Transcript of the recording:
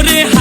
করে